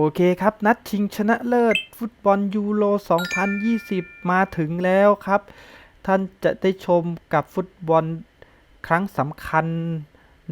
โอเคครับ นัดชิงชนะเลิศ ฟุตบอลยูโร 2020 มาถึงแล้วครับ ท่านจะได้ชมกับฟุตบอลครั้งสำคัญ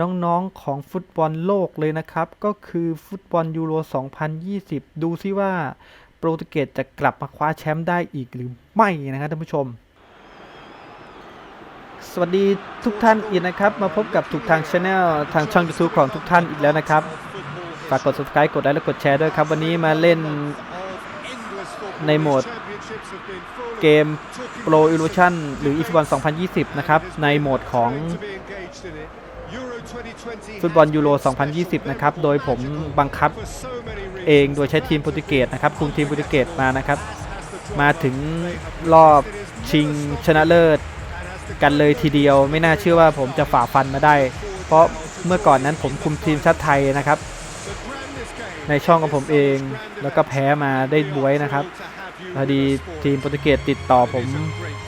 น้องๆของฟุตบอลโลกเลยนะครับ ก็คือฟุตบอลยูโร 2020 ดูซิว่าโปรตุเกสจะกลับมาคว้าแชมป์ได้อีกหรือไม่นะครับท่านผู้ชม สวัสดีทุกท่านอีกนะครับ มาพบกับทุกทางช anel ทางช่อง YouTube ของทุกท่านอีกแล้วนะครับากกด subscribe กดไลค์และกดแชร์ด้วยครับ วันนี้มาเล่นในโหมดเกม Pro Evolution หรือ eFootball 2020 นะครับ ในโหมดของฟุตบอลยูโร 2020 นะครับ โดยผมบังคับเองโดยใช้ทีมโปรตุเกสนะครับ คุมทีมโปรตุเกสมานะครับ มาถึงรอบชิงชนะเลิศกันเลยทีเดียว ไม่น่าเชื่อว่าผมจะฝ่าฟันมาได้ เพราะเมื่อก่อนนั้นผมคุมทีมชาติไทยนะครับ ในช่องของผมเอง แล้วก็แพ้มาได้บวยนะครับพอดีทีมโปรตุเกสติดต่อผม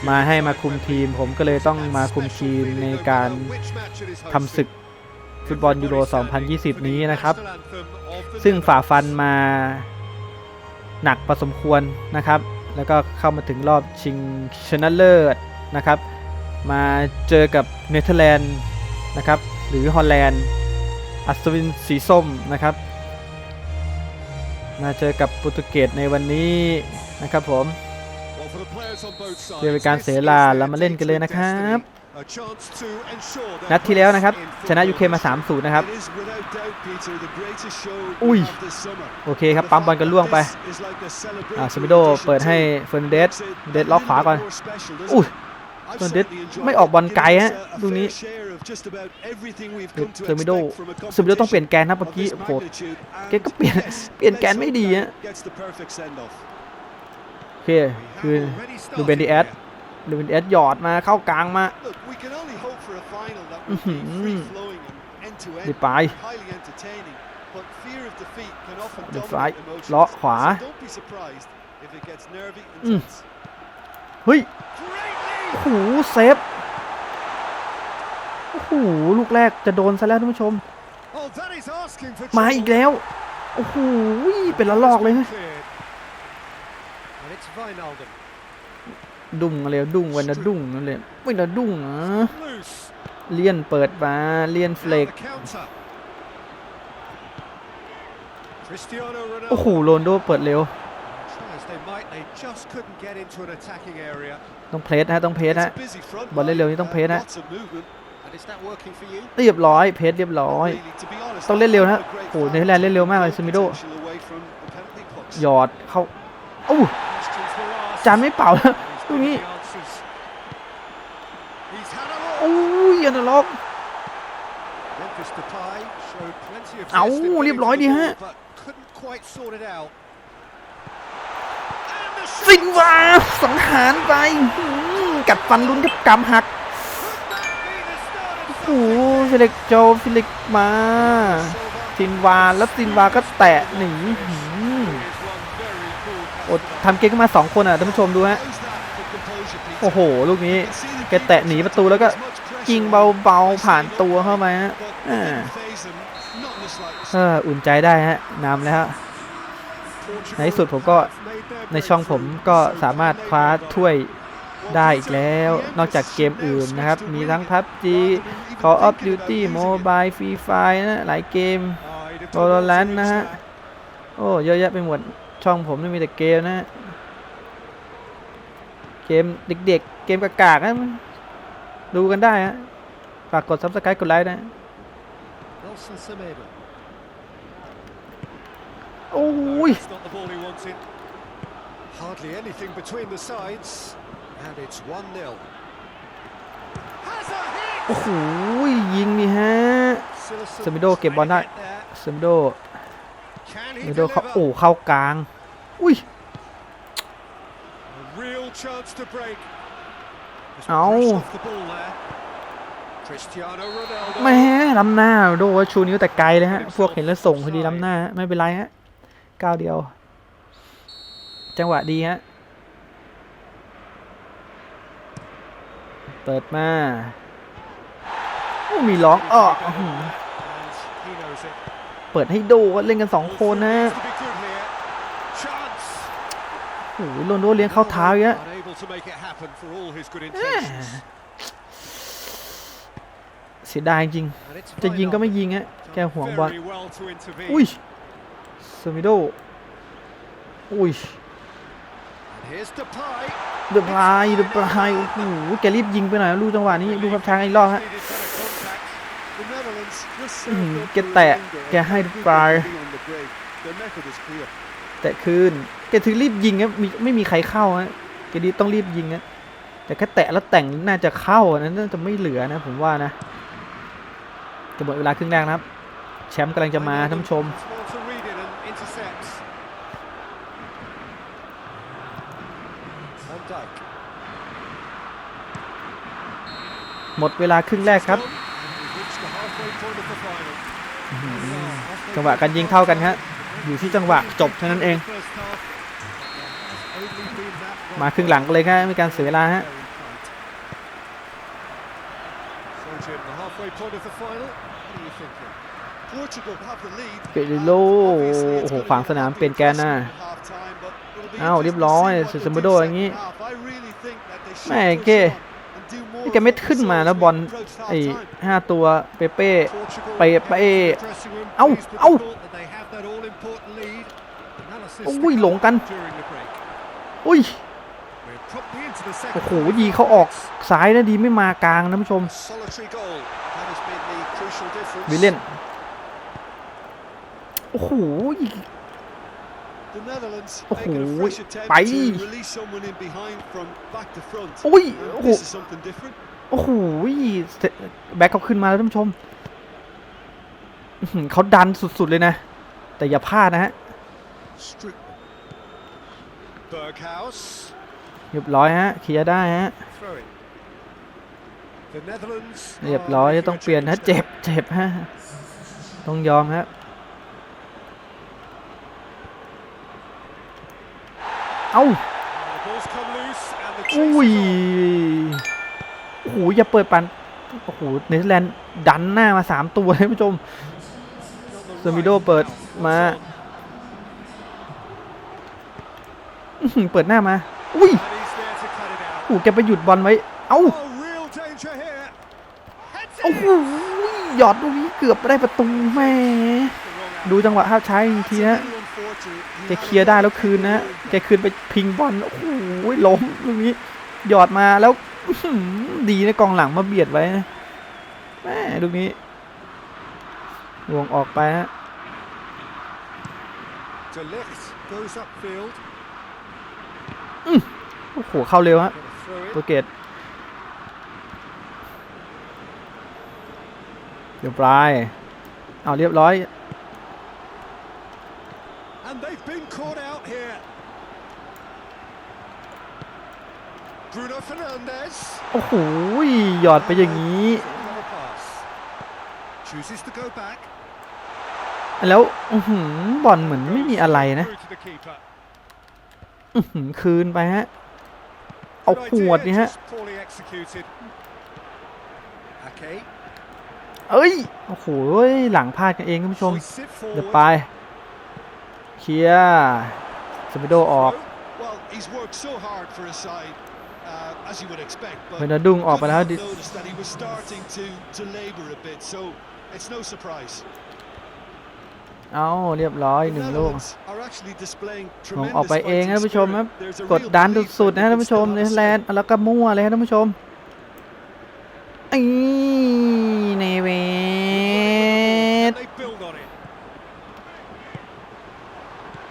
มาให้มาคุมทีม ผมก็เลยต้องมาคุมทีมในการทำศึกฟุตบอลยูโร 2020 นี้นะครับ ซึ่งฝ่าฟันมาหนักพอสมควรนะครับ แล้วก็เข้ามาถึงรอบชิงชนะเลิศนะครับ มาเจอกับเนเธอร์แลนด์นะครับ หรือฮอลแลนด์อัศวินสีส้มนะครับ มาเจอกับโปรตุเกสในวันนี้นะครับผมเพื่อเป็นการเสียลาเรามาเล่นกันเลยนะครับ นัดที่แล้วนะครับ ชนะยูเคมามา3-0นะนะครับ อุ้ย โอเคครับ ปั๊มบอลกันล่วงไปอ่าสมิโดเปิดให้เฟอร์นเดสเดสล็อกขวาก่อน อุ้ย ยเฟอร์นันเดเด็สดไม่ไม่ออออกกบบออลลไกไกลลฮะฮะลูลูกกนี้นี้เซเซออร์ร์มิมิโดโดเซเซออร์ร์มิมิโดโดต้ต้อองงเปเปลี่ลี่ยยนนแกแกนนนะนะเมื่เมื่ออกี้กี้โหโหแกก็เปลี่ยนเปลี่ยนแกนไม่ดีฮะโอเคคือลูเบนดีแอดลูเบนดีแอดหยอดมาเข้ากลางมาอื้อหือดิดิปปายดิดิฟฟายายเลาะขวาอือืมมเฮ้ย โอ้โหเซฟโอ้โหลูกแรกจะโดนซะแล้วท่านผู้ชม มาอีกแล้วแล้วโอ้โหเป็นละลอกเลยฮะดุ้งอะไรดุ้งวันนะดุ้งนั่นเลยไม่นะดุ้งเหรอเลียนเปิดมาเลียนเฟลกโอ้โหโรนโดเปิดเร็ว ต้องเพลสฮะต้องเพลสฮะบอลเร็วๆนี่ต้องเพสนะเรียบร้อยเพสเรียบร้อย ต้องเล่นเร็วนะโอ้โหเนเธอร์แลนด์เล่นเร็วมากเลยซูมิโดหยอดเข้าโอ้าจานไม่เป่าแล้วลูกนี้โอ้ยอนาล็อกเอาเรียบร้อยดีฮะ สิงวาสังหารไปกัดฟันลุ้นกับกำหักโอ้โหฟิลิกโจฟิลิกมาซินวาแล้วซินวาก็แตะหนีอ้ทำเกมขึ้นมาสองคนอะท่านผู้ชมดูฮะโอ้โห ลูกนี้แกแตะหนีประตูแล้วก็ยิงเบาๆผ่านตัวเข้ามาฮะอ,อุ่นใจได้ฮะนำแล้วฮะ ในที่สุดผมก็ในช่องผมก็สามารถคว้าถ้วยได้อีกแล้ว นอกจากเกมอื่นนะครับ มีทั้ง PUBG Call of Duty Mobile Free Fire นะ หลายเกม Valorant นะฮะ โอ้เยอะแยะไปหมด ช่องผมนี่มีแต่เกมนะ เกมเด็กๆ เกมกากๆนะดูกันได้ฮะ ฝากกด Subscribe กดไลค์นะ โอ้ย Hardly anything between the sides, and it's 1-0. โอ้โหยิงนี่ฮะ Semido เก็บบอลได้ เซมโด Can เซ he มโดเขา deliver? โอ้เข้ากลาง อุ้ย A real chance to break. Just Ow. brushed off the ball there. Cristiano Ronaldo. แม่ล้ำหน้าโดว่าชูนิ้วแต่ไกลเลยฮะ พวกเห็นแล้วส่งพอดีล้ำหน้าฮะไม่เป็นไรฮะ ก้าวเดียว จังหวะดีฮะ เปิดมาโอ้มีร้องอ้ออื้อหือ And he knows it. เปิดให้โดเล่นกันสองคนนะ Needs to be good here. โอ้โหโรนลโดเลี้ยงเข้าเท้าอย่างเงี้ย Unable to make it happen for all his good intentions. เสียดายจริง And it's จะยิงก็ไม่ Feyenoord ยิงฮะ แก done ห่วงบอล very well to intervene. อุ้ยเซมิโดอุ้ย And here's Depay. เดือบลายเดือบลายโอ้โหแกรีบยิงไปหน่อยลูกจังหวะนี้ดูครับทางอีกรอบฮะ Needed better contact. The Netherlands just Mhm, served up get the that. remainder Get and high keep bar. moving on the break. Their method is clear. แต่คืนแกถึงรีบยิงครับมีไม่มีใครเข้าฮะแกดีต้องรีบยิงนะแต่แค่แตะแล้วแต่งน่าจะเข้าอันนั้นน่าจะไม่เหลือนะผมว่านะจะหมดเวลาครึ่งแรกนะครับ แชมป์กำลังจะมาท่านผู้ชม หมดเวลาครึ่งแรกครับ Gone, and we've reached the halfway point of the final. จังหวะการยิงเท่ากันครับอยู่ที่จังหวะจบเท่านั้นเอง First half. Only been that มาครึ่งหลังกันเลยครับไม่มีการเสียเวลาฮะ very tight. So Jim, the halfway point of the final. What are you thinking? Portugal have the lead. เกลิโล Obviously, it's โอ้โห gonna ขวาง be สนาม a เปลี่ยนแกนหน้า at half-time, but it'll be อ้าวเรียบร้อย interesting to see เซ what ซัม they โด do อย่างงี้ second half. I really think that they should แม่ push เก้ on and do more นี่แกไม่ of what ขึ้น we มา saw แล้ว as บอล we approached ไอ้ half-time. ห้าตัวเปเป้ Portugal Bay- head to Bay- the dressing room, Âu, pleased with the Âu. thought that they have that all-important lead. Analysis to อุ้ย come หลงกัน during the break. อุ้ย We're promptly into the second โอ้โห half. ยีเขาออกซ้ายนะดีไม่มากลางนะท่านผู้ชม Solitary goal. That has been the crucial difference. วิลเลียนโอ้โห The Netherlands Oh, making a fresh attempt bye. to release someone in behind from back to front. อุ้ย And โอ้โห this is something different. โอ้โหแบ็คเขาขึ้นมาแล้วท่านผู้ชมอื้อหือเขาดันสุดๆเลยนะ แต่อย่าพลาดนะฮะ Strootman. Berghaus. เรียบร้อยฮะเคลียร์ได้ฮะ Throw it. The Netherlands เรียบร้อย are ต้องเปลี่ยนนะ making a เจ็บ change เจ็บฮะต้องยอมครับ เอ้า now. The ball's come loose and the chase อุ้ย is on. โอ้โหอย่าเปิดปันโอ้โหเนเธอร์แลนด์ดันหน้ามาสามตัวท่านผู้ชม On the เซมิโด right เปิด now. มา What's on? อื้อหือเปิดหน้ามา อุ้ย And he's there to cut it out. โอ้โหแกไปหยุดบอลไว้ เอ้า Oh, real danger here. Heads โอ้ it โหหยอดลูกนี้เกือบได้ประตูแหม่ The wrong ดูจังหวะภาพช้าอีกทีนะ It's a little unfortunate. He แก had เค a ลียร์ได้ lot แล้ว of คืนนะ room. แกคืนไปพิงบอลโอ้โหล้มลูกนี้หยอดมาแล้วอื้อหือดีนะกองหลังมาเบียดไว้นะแม่ลูกนี้วงออกไปฮะ De Ligt goes upfield. โอ้โหเข้าเร็วฮะ Gonna throw it. โปรเกตเรียบร้อยเอาเรียบร้อย And they've been caught out here. โอ้โหหยอดไปอย่างนี้ Clever pass. Chooses to go back. แล้วอื้อหือบอลเหมือนไม่มีอะไรนะ Through to the keeper. อื้อหือคืนไปฮะ เอา Good ขวด idea, นี่ฮะ just poorly executed. Ake เอ้ย โอ้โห หลังพลาดกันเองท่านผู้ชม hoists it เดี๋ยว forward. ไป เคลียร์สปิโดออก เวนดุงออกไป could แล้ว not ดิ notice that he was starting to to labour a bit, so it's no surprise. เอาเรียบร้อย The หนึ่งลูก Netherlands are actually displaying ผม tremendous ออกไปเองนะ fighting ท่านผู้ชม spirit. ครับ There's a กด real ดัน belief สุด that ๆนะ they ท่าน can ผู้ชม still เน have เธอ a ร์แลน say. ด์แล้วก็มั่วเลยครับท่านผู้ชมไอ้เนเว And ส they build on it.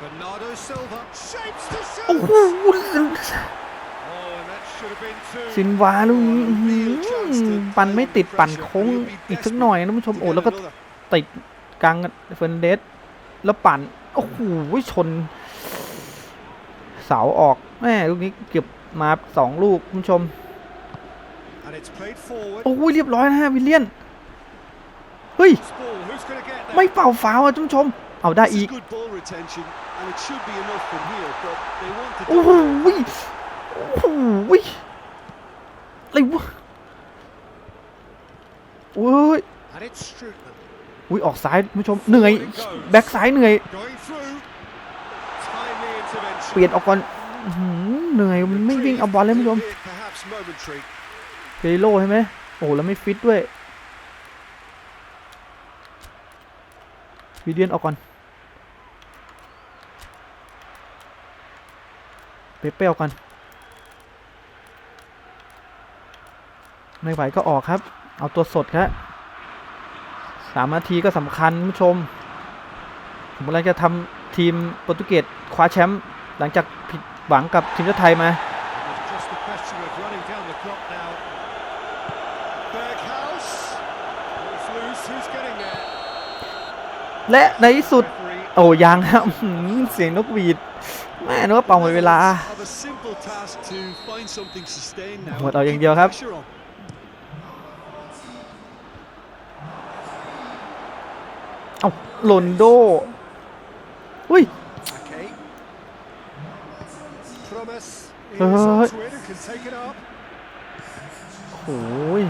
Bernardo Silva shapes to โอ้ shoot. โห ซินวาลูกนี้อื้อหือปั่นไม่ติดปั่นโค้งอีกสักหน่อยนะท่านผู้ชม To โอ้ get แล้วก็ another. ติดกลางเฟรนเดสแล้วปั่นโอ้โหชน เสาออกแม่ลูกนี้เกือบมาสองลูกคุณผู้ชม And it's played forward. โอ้ยเรียบร้อยนะฮะวิลเลียนเฮ้ย Ball, who's going to get there? ไม่เป่าฟาวล์อะท่านผู้ชม เอาได้ This อี is ก good ball retention, and it should be enough from here, but they want to โอ้โห dominate. โอ้โห อะไรวะโอ้ยอุ้ยออกซ้ายท่านผู้ชมเหนื่อยแบ็กซ้ายเหนื่อย เปลี่ยนออกก่อนเหนื่อยมันไม่วิ่งเอาบอลเลยผู้ชมเกริโลใช่ไหมโอ้แล้วไม่ฟิตด้วยวิเดียนออกก่อนเปเป้ออกก่อน ไม่ไหวก็ออกครับ เอาตัวสดครับสามนาทีก็สำคัญคุณผู้ชม ผมกำลังจะทำทีมโปรตุเกสคว้าแชมป์หลังจากผิดหวังกับทีมชาติไทยมา It's just a question of running down the clock now. Berghaus. It's loose. Who's getting there? และในที่สุด Referee โอ้ยังครับอื้อหือเสียงนกหวีดแม่นึกว่าเป่าหมดเวลา Have a simple task to find something sustained now. หมดเอาอย่างเดียวครับ Pressure on. เอ้าโรนโดอุ้ย Okay. Promise is Uh, onto it and can take it up. โอ้ย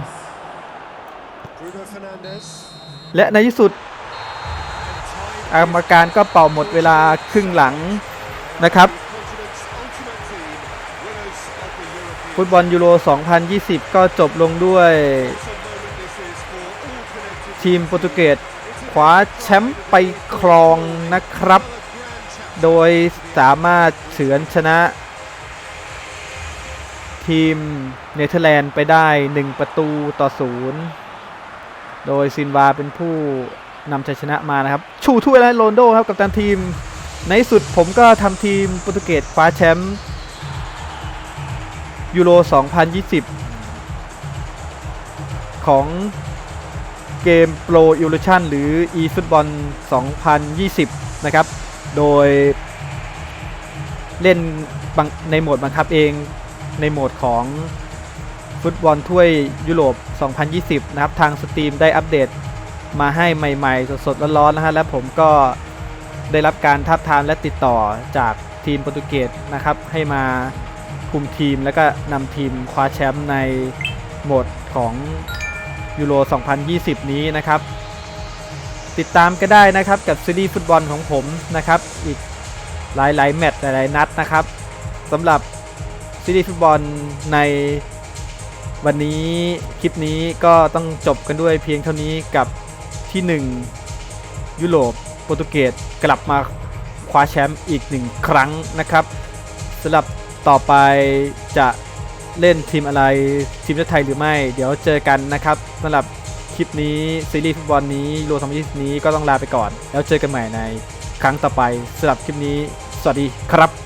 Bruno Fernandes. และในที่สุดกรรมการก็เป่าหมดเวลาครึ่งหลังนะครับ Continent's ultimate team, winners of the European ฟุตบอลยูโร 2020 ก็จบลงด้วย What a moment this is for all connected ทีมโปรตุเกสค ว้าแชมป์ไปครองนะครับ โดยสามารถเฉือนชนะ ทีมเนเธอร์แลนด์ไปได้ 1 ประตูต่อศูนย์โดยซินวาเป็นผู้นำชัยชนะมานะครับ ชูถ้วยแล้วโรนโดครับกับตันทีม ในสุดผมก็ทำทีมโปรตุเกสคว้าแชมป์ยูโร 2020 ของ เกม Pro Evolution หรือ eFootball 2020 นะครับ โดยเล่นในโหมดบังคับเองในโหมดของฟุตบอลถ้วยยุโรป 2020 นะครับ ทางสตรีมได้อัปเดตมาให้ใหม่ๆ สดๆ ร้อนๆ นะฮะ และผมก็ได้รับการทับทามและติดต่อจากทีมโปรตุเกสนะครับ ให้มาคุมทีมแล้วก็นำทีมคว้าแชมป์ในโหมดของ ยูโร 2020 นี้นะครับ ติดตามก็ได้นะครับกับซีรีส์ฟุตบอลของผมนะครับ อีกหลายๆ แมตช์หลายๆ นัดนะครับสำหรับซีรีส์ฟุตบอลในวันนี้คลิปนี้ก็ต้องจบกันด้วยเพียงเท่านี้กับที่ 1 ยุโรปโปรตุเกสกลับมาคว้าแชมป์อีกหนึ่งครั้งนะครับสำหรับต่อไปจะ เล่นทีมอะไรทีมชาติไทยหรือไม่ เดี๋ยวเจอกันนะครับสำหรับคลิปนี้ซีรีส์ฟุตบอลนี้โล2020นี้ก็ต้องลาไปก่อน แล้วเจอกันใหม่ในครั้งต่อไปสำหรับคลิปนี้ สวัสดีครับ